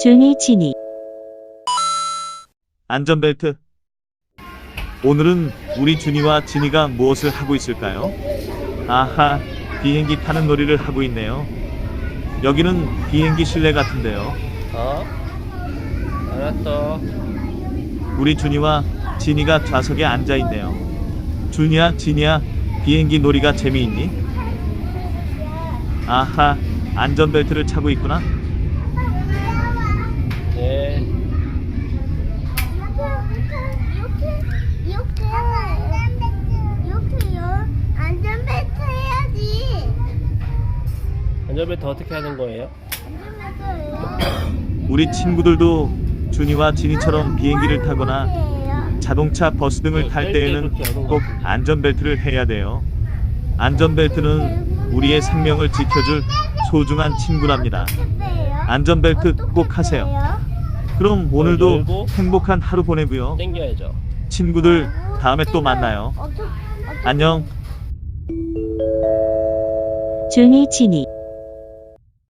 준이 진이 안전벨트. 오늘은 우리 준이와 진이가 무엇을 하고 있을까요? 아하, 비행기 타는 놀이를 하고 있네요. 여기는 비행기 실내 같은데요. 어? 알았어. 우리 준이와 진이가 좌석에 앉아 있네요. 준이야, 진이야, 비행기 놀이가 재미있니? 아하, 안전벨트를 차고 있구나. 네. 안전벨트 해야지 안전벨트 어떻게 하는 거예요? 우리 친구들도 준이와 진이처럼 비행기를 타거나 자동차, 버스 등을 탈 때에는 꼭 안전벨트를 해야 돼요. 안전벨트는 우리의 생명을 지켜줄 소중한 친구랍니다. 안전벨트 꼭 하세요. 그럼 오늘도. 행복한 하루 보내고요. 땡겨야죠. 친구들 다음에 또 만나요. 안녕. 준이 진이